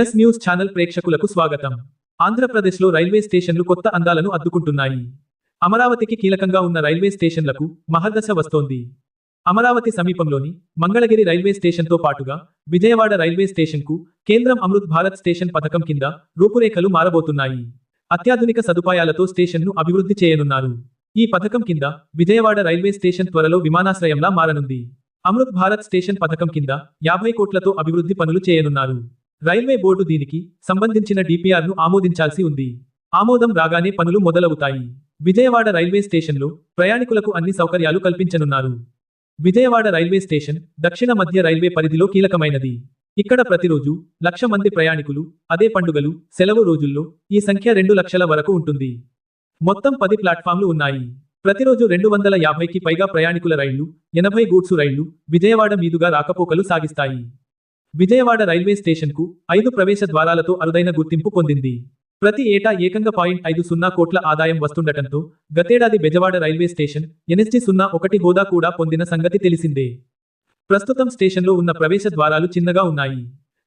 Yes news channel ప్రేక్షకులకు స్వాగతం. ఆంధ్రప్రదేశ్లో రైల్వే స్టేషన్లు కొత్త అందాలను అద్దుకుంటున్నాయి. అమరావతికి కీలకంగా ఉన్న రైల్వే స్టేషన్లకు మహర్దశ వస్తోంది. అమరావతి సమీపంలోని మంగళగిరి రైల్వే స్టేషన్తో పాటుగా విజయవాడ రైల్వే స్టేషన్కు కేంద్రం అమృత్ భారత్ స్టేషన్ పథకం కింద రూపురేఖలు మారబోతున్నాయి. అత్యాధునిక సదుపాయాలతో స్టేషన్ను అభివృద్ధి చేయనున్నారు. ఈ పథకం కింద విజయవాడ రైల్వే స్టేషన్ త్వరలో విమానాశ్రయంలా మారనుంది. అమృత్ భారత్ స్టేషన్ పథకం కింద యాభై కోట్లతో అభివృద్ధి పనులు చేయనున్నారు. రైల్వే బోర్డు దీనికి సంబంధించిన డిపిఆర్ను ఆమోదించాల్సి ఉంది. ఆమోదం రాగానే పనులు మొదలవుతాయి. విజయవాడ రైల్వే స్టేషన్లో ప్రయాణికులకు అన్ని సౌకర్యాలు కల్పించనున్నారు. విజయవాడ రైల్వే స్టేషన్ దక్షిణ మధ్య రైల్వే పరిధిలో కీలకమైనది. ఇక్కడ ప్రతిరోజు లక్ష మంది ప్రయాణికులు అదే పండుగలు సెలవు రోజుల్లో ఈ సంఖ్య రెండు లక్షల వరకు ఉంటుంది. మొత్తం పది ప్లాట్ఫామ్లు ఉన్నాయి. ప్రతిరోజు రెండు వందల యాభైకి పైగా ప్రయాణికుల రైళ్ళు ఎనభై గూడ్సు రైళ్ళు విజయవాడ మీదుగా రాకపోకలు సాగిస్తాయి. విజయవాడ రైల్వే స్టేషన్కు ఐదు ప్రవేశ ద్వారాలతో అరుదైన గుర్తింపు పొందింది. ప్రతి ఏటా ఏకంగా పాయింట్ ఐదు సున్నా కోట్ల ఆదాయం వస్తుండటంతో గతేడాది బెజవాడ రైల్వే స్టేషన్ ఎన్ఎస్జి సున్నా ఒకటి హోదా కూడా పొందిన సంగతి తెలిసిందే. ప్రస్తుతం స్టేషన్లో ఉన్న ప్రవేశ ద్వారాలు చిన్నగా ఉన్నాయి.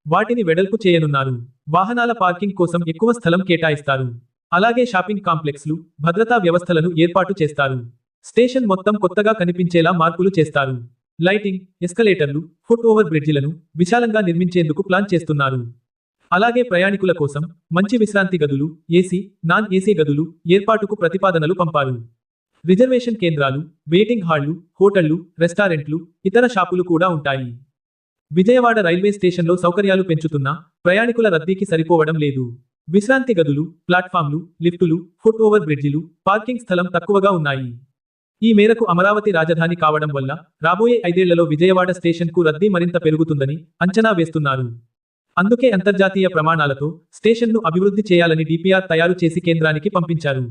వాటిని వెడల్పు చేయనున్నారు. వాహనాల పార్కింగ్ కోసం ఎక్కువ స్థలం కేటాయిస్తారు. అలాగే షాపింగ్ కాంప్లెక్స్లు భద్రతా వ్యవస్థలను ఏర్పాటు చేస్తారు. స్టేషన్ మొత్తం కొత్తగా కనిపించేలా మార్పులు చేస్తారు. లైటింగ్ ఎస్కలేటర్లు ఫుట్ ఓవర్ బ్రిడ్జిలను విశాలంగా నిర్మించేందుకు ప్లాన్ చేస్తున్నారు. అలాగే ప్రయాణికుల కోసం మంచి విశ్రాంతి గదులు ఏసీ నాన్ ఏసీ గదులు ఏర్పాటుకు ప్రతిపాదనలు పంపారు. రిజర్వేషన్ కేంద్రాలు వెయిటింగ్ హాళ్ళు హోటళ్ళు రెస్టారెంట్లు ఇతర షాపులు కూడా ఉంటాయి. విజయవాడ రైల్వే స్టేషన్లో సౌకర్యాలు పెంచుతున్నా ప్రయాణికుల రద్దీకి సరిపోవడం లేదు. విశ్రాంతి గదులు ప్లాట్ఫామ్లు లిఫ్టులు ఫుట్ ఓవర్ బ్రిడ్జిలు పార్కింగ్ స్థలం తక్కువగా ఉన్నాయి. ఈ మేరకు అమరావతి రాజధాని కావడం వల్ల రాబోయే ఐదేళ్ళలో విజయవాడ స్టేషన్కు రద్దీ మరింత పెరుగుతుందని అంచనా వేస్తున్నారు. అందుకే అంతర్జాతీయ ప్రమాణాలతో స్టేషన్ను అభివృద్ధి చేయాలని డిపిఆర్ తయారు చేసి కేంద్రానికి పంపించారు.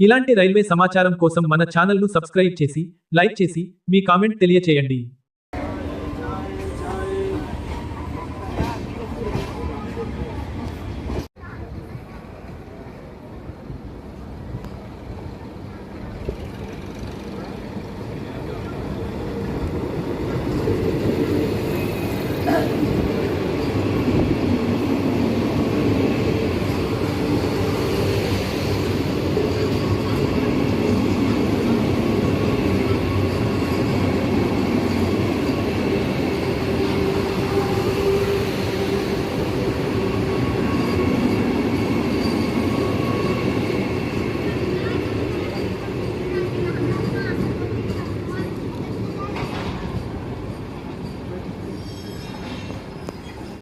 ఇలాంటి రైల్వే సమాచారం కోసం మన ఛానల్ను సబ్స్క్రైబ్ చేసి లైక్ చేసి మీ కామెంట్ తెలియచేయండి.